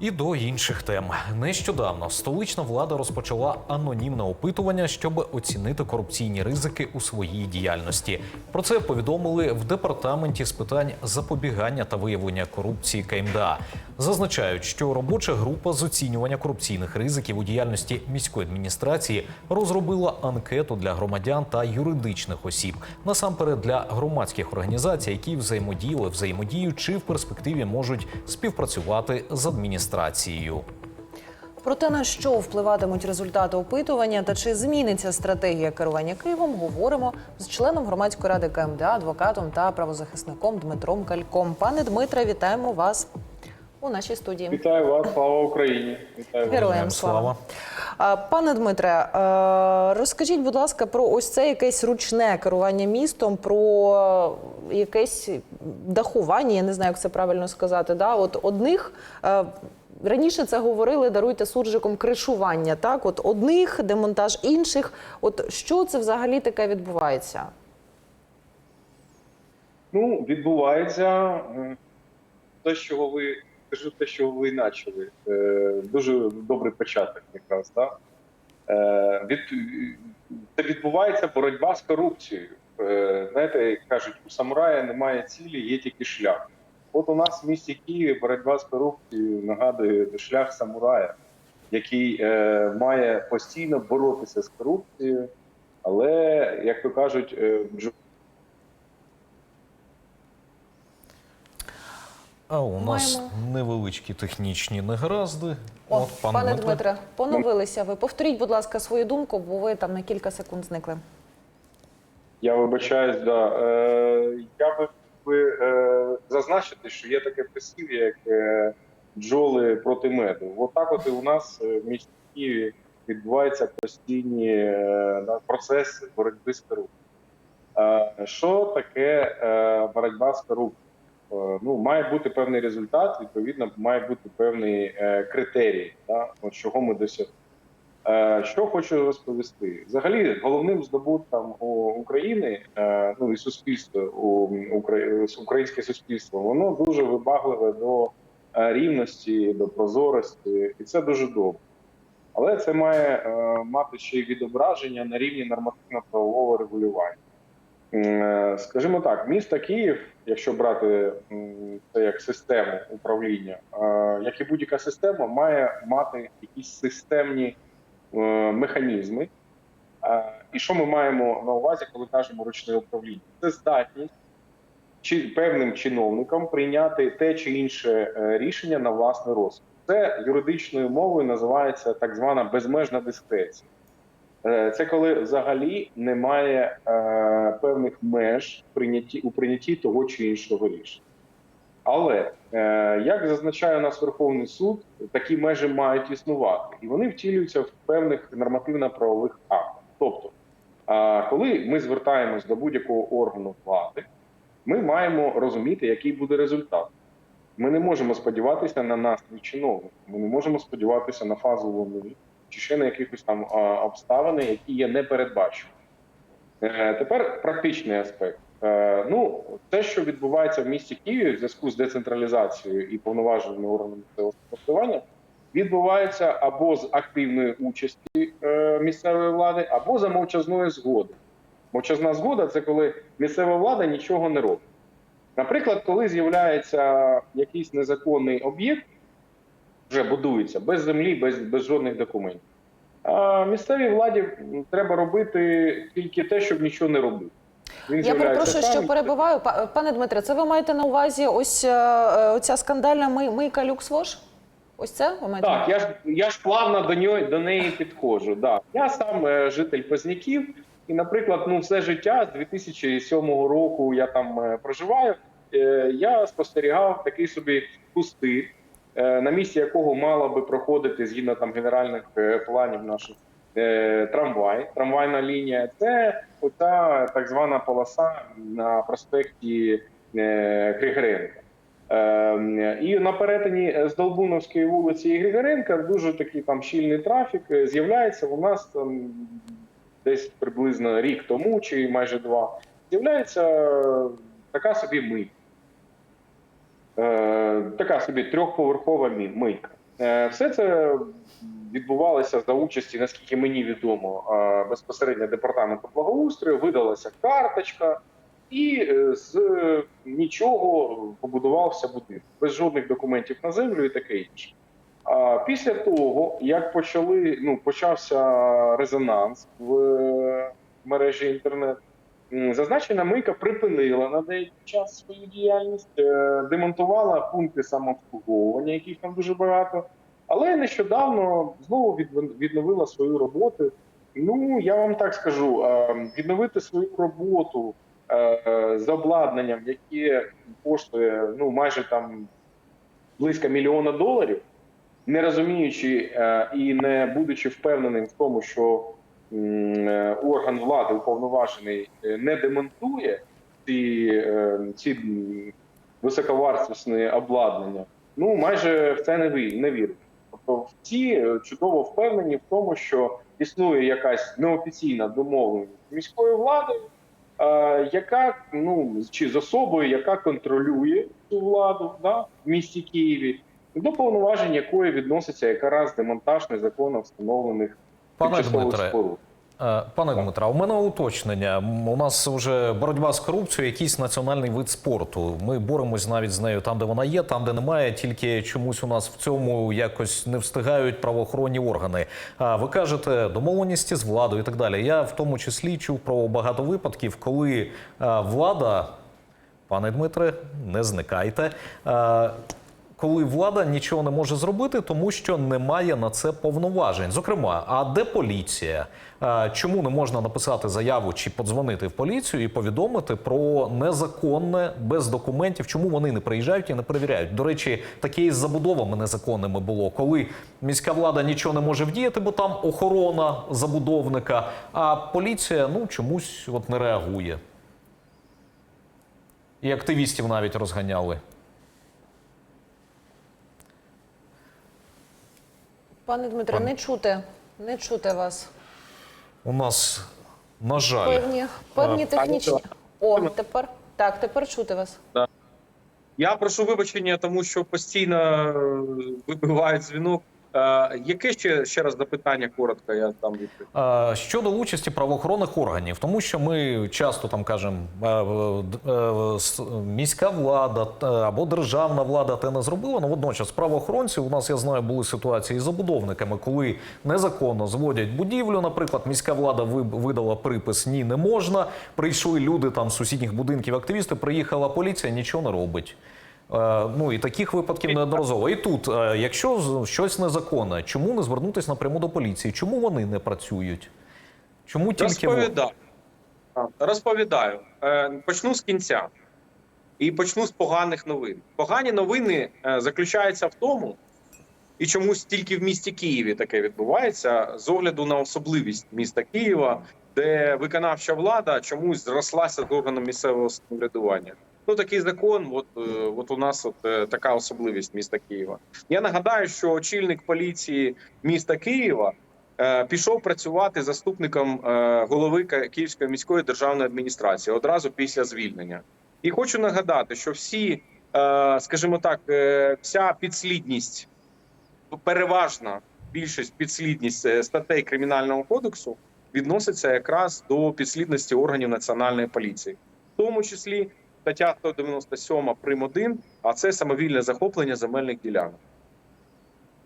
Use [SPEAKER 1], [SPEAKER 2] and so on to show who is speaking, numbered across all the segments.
[SPEAKER 1] І до інших тем нещодавно столична влада розпочала анонімне опитування, щоб оцінити корупційні ризики у своїй діяльності. Про це повідомили в департаменті з питань запобігання та виявлення корупції КМДА. Зазначають, що робоча група з оцінювання корупційних ризиків у діяльності міської адміністрації розробила анкету для громадян та юридичних осіб, насамперед для громадських організацій, які взаємодіяли, взаємодіють чи в перспективі можуть співпрацювати з адміністрацією.
[SPEAKER 2] Про те, на що впливатимуть результати опитування та чи зміниться стратегія керування Києвом, говоримо з членом громадської ради КМДА, адвокатом та правозахисником Дмитром Кальком. Пане Дмитре, вітаємо вас у нашій студії.
[SPEAKER 3] Вітаю вас, слава Україні! Вітаю вас.
[SPEAKER 2] Героям слава. Пане Дмитре, е, розкажіть, будь ласка, про ось це якесь ручне керування містом, про якесь дахування, я не знаю, як це правильно сказати. Да? От одних е, раніше це говорили, даруйте суржиком кришування. Так, от одних, демонтаж інших. От що це взагалі таке відбувається?
[SPEAKER 3] Ну, відбувається те, що ви кажу, те, що ви почали. Е, Дуже добрий початок, якраз. Да? Е, Від, це відбувається боротьба з корупцією. Е, Знаєте, як кажуть, у самурая немає цілі, є тільки шлях. От у нас в місті Києві боротьба з корупцією нагадує шлях самурая, який е, має постійно боротися з корупцією, але, як то кажуть, е, в
[SPEAKER 1] А у нас
[SPEAKER 2] Маємо.
[SPEAKER 1] невеличкі технічні негаразди.
[SPEAKER 2] О,
[SPEAKER 1] От, пан
[SPEAKER 2] пане
[SPEAKER 1] Дмитре.
[SPEAKER 2] Дмитре, поновилися ви. Повторіть, будь ласка, свою думку, бо ви там на кілька секунд зникли.
[SPEAKER 3] Я вибачаюсь, да. Е, я би, би е, зазначити, що є таке прислів'я, як е, бджоли проти меду. От так от і у нас е, в місті Києві відбуваються постійні е, процеси боротьби з корупцією. Е, що таке е, боротьба з корупцією? Е, Ну, має бути певний результат, відповідно, має бути певний е, критерій, да, от чого ми досягли. Е, Що хочу розповісти? Взагалі, головним здобутком України, ну і суспільство українське суспільство, воно дуже вибагливе до рівності, до прозорості, і це дуже добре. Але це має мати ще й відображення на рівні нормативно-правового регулювання. Е, Скажімо так, місто Київ, якщо брати це як систему управління, е, як і будь-яка система, має мати якісь системні е, механізми. І що ми маємо на увазі, коли кажемо ручне управління? Це здатність чи певним чиновникам прийняти те чи інше рішення на власний розсуд. Це юридичною мовою називається так звана безмежна дискреція. Е, Це коли взагалі немає е, певних меж прийнятті у прийнятті того чи іншого рішення. Але е, як зазначає у нас Верховний суд, такі межі мають існувати, і вони втілюються в певних нормативно-правових актах. Тобто, е, коли ми звертаємось до будь-якого органу влади, ми маємо розуміти, який буде результат. Ми не можемо сподіватися на настрій чиновників, ми не можемо сподіватися на фазу луни чи ще на якихось там обставини, які є непередбачені. Е, Тепер практичний аспект. Е, Ну, те, що відбувається в місті Києві в зв'язку з децентралізацією і повноваженими органами самоврядування, відбувається або з активної участі е, місцевої влади, або за мовчазної згоди. Мовчазна згода це коли місцева влада нічого не робить. Наприклад, коли з'являється якийсь незаконний об'єкт, вже будується без землі, без, без жодних документів. А місцевій владі треба робити тільки те, щоб нічого не робити. Він
[SPEAKER 2] Я перепрошую, що. Па- Пане Дмитре, це ви маєте на увазі ось е, е, оця скандальна мийка люксвош? Ось це ви маєте?
[SPEAKER 3] Так, я ж я ж плавно до нього до неї підходжу. Да. Я сам е, житель Позняків, і, наприклад, ну все життя з 2007 року я там е, проживаю. Е, я спостерігав такий собі пустир, на місці якого мала би проходити згідно там генеральних е, планів наших е, трамвай, трамвайна лінія. Це оця так звана полоса на проспекті е, Григоренка. Е, І на перетині з Долбуновської вулиці і Григоренка дуже такий там щільний трафік е, з'являється. У нас там десь приблизно рік тому, чи майже два, з'являється е, така собі мийка. Е, Така собі трьохповерхова мийка.
[SPEAKER 4] Е, Все це відбувалося за участі, наскільки мені відомо, е, безпосередньо департаменту благоустрою. Видалася карточка, і з нічого побудувався будинок без жодних документів на землю і таке інше. А після того, як почали, ну почався резонанс в мережі інтернет, м, зазначена мийка припинила на деякий час свою діяльність, е, демонтувала пункти самообслуговування, яких там дуже багато, але нещодавно знову відновила свою роботу. Ну я вам так скажу: е, відновити свою роботу е, з обладнанням, яке коштує ну майже там близько мільйона доларів, не розуміючи і не будучи впевненим в тому, що орган влади уповноважений е, не демонтує ці, е, ці високовартісні обладнання, ну майже в це не не вірить. Тобто всі е, чудово впевнені в тому, що існує якась неофіційна домовленість міською владою, е, яка ну чи з особою, яка контролює цю владу да, в місті Києві, до повноважень якої відноситься якраз демонтаж незаконно встановлених
[SPEAKER 1] Пане Дмитре. Е, Пане Дмитре, у мене уточнення. У нас вже боротьба з корупцією, якийсь національний вид спорту. Ми боремось навіть з нею там, де вона є, там, де немає. Тільки чомусь у нас в цьому якось не встигають правоохоронні органи. А ви кажете, домовленості з владою і так далі. Я в тому числі чув про багато випадків, коли е, влада, пане Дмитре, не зникайте. Коли влада нічого не може зробити, тому що немає на це повноважень. Зокрема, а де поліція? Е, Чому не можна написати заяву чи подзвонити в поліцію і повідомити про незаконне без документів? Чому вони не приїжджають і не перевіряють? До речі, таке із забудовами незаконними було, коли міська влада нічого не може вдіяти, бо там охорона забудовника, а поліція ну чомусь от не реагує. І активістів навіть розганяли.
[SPEAKER 2] Пане Дмитре,
[SPEAKER 1] Пан-
[SPEAKER 2] не чути, не чути вас.
[SPEAKER 1] У нас, на жаль,
[SPEAKER 2] Певні, певні
[SPEAKER 1] Е,
[SPEAKER 2] технічні. О, тепер так, тепер чути вас.
[SPEAKER 3] Я прошу вибачення, тому що постійно вибиває вибивають дзвінок. Е, Яке ще ще раз запитання коротко? Я там відповім.
[SPEAKER 1] Е, Щодо участі правоохоронних органів, тому що ми часто там кажемо, е, міська влада або державна влада те не зробила. Ну водночас правоохоронці у нас я знаю були ситуації з забудовниками, коли незаконно зводять будівлю. Наприклад, міська влада видала припис Ні, не можна. Прийшли люди там з сусідніх будинків, активісти. Приїхала поліція, нічого не робить. Е, Ну і таких випадків неодноразово. І тут, е, якщо щось незаконне, чому не звернутися напряму до поліції? Чому вони не працюють? Чому тільки?
[SPEAKER 3] Розповідаю. Розповідаю. Е, Почну з кінця. І почну з поганих новин. Погані новини заключаються в тому, і чомусь тільки в місті Києві таке відбувається з огляду на особливість міста Києва, де виконавча влада чомусь зрослася з органом місцевого самоврядування. Ну такий закон, от, е, от у нас от е, така особливість міста Києва. Я нагадаю, що очільник поліції міста Києва е, пішов працювати заступником е, голови Ки- Київської міської державної адміністрації одразу після звільнення. І хочу нагадати, що всі, е, скажімо так, е, вся підслідність, переважна більшість підслідність е, статей кримінального кодексу відноситься якраз до підслідності органів національної поліції, в тому числі стаття 197 прим. 1, а це самовільне захоплення земельних ділянок.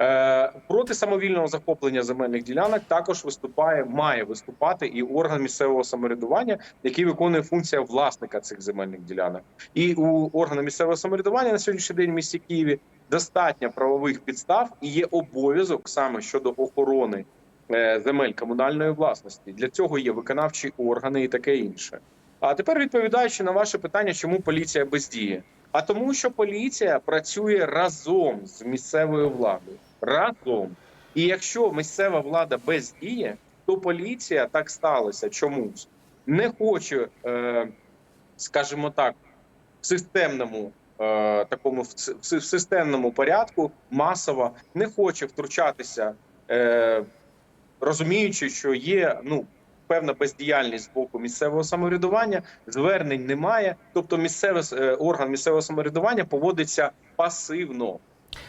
[SPEAKER 3] Е, проти самовільного захоплення земельних ділянок також виступає, має виступати і орган місцевого самоврядування, який виконує функція власника цих земельних ділянок. І у органу місцевого самоврядування на сьогоднішній день в місті Києві достатньо правових підстав і є обов'язок саме щодо охорони е, земель комунальної власності. Для цього є виконавчі органи і таке інше. А тепер відповідаючи на ваше питання, чому поліція бездіє? А тому, що поліція працює разом з місцевою владою. Разом. І якщо місцева влада бездіє, то поліція так сталося чомусь не хоче, е, скажімо так, в системному е, такому в системному порядку масово не хоче втручатися, е, розуміючи, що є ну певна бездіяльність з боку місцевого самоврядування, звернень немає. Тобто, місцеве е, орган місцевого самоврядування поводиться пасивно.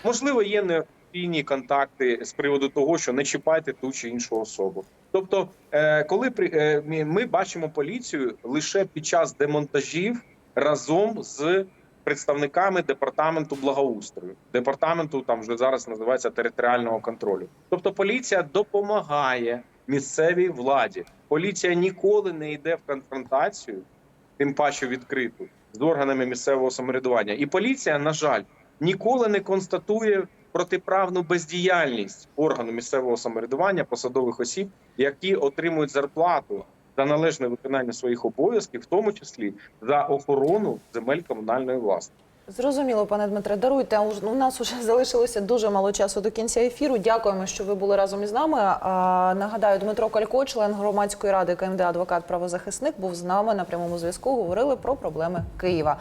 [SPEAKER 3] Можливо, є не постійні контакти з приводу того, що не чіпайте ту чи іншу особу. Тобто, е, коли е, ми бачимо поліцію лише під час демонтажів разом з представниками департаменту благоустрою, департаменту там вже зараз називається територіального контролю. Тобто, поліція допомагає місцевій владі. Поліція ніколи не йде в конфронтацію, тим паче відкриту з органами місцевого самоврядування. І поліція, на жаль, ніколи не констатує протиправну бездіяльність органу місцевого самоврядування посадових осіб, які отримують зарплату за належне виконання своїх обов'язків, в тому числі за охорону земель комунальної власності.
[SPEAKER 2] Зрозуміло, пане Дмитре, даруйте. У нас вже залишилося дуже мало часу до кінця ефіру. Дякуємо, що ви були разом із нами. А, нагадаю, Дмитро Калько, член громадської ради КМД, адвокат, правозахисник, був з нами на прямому зв'язку. Говорили про проблеми Києва.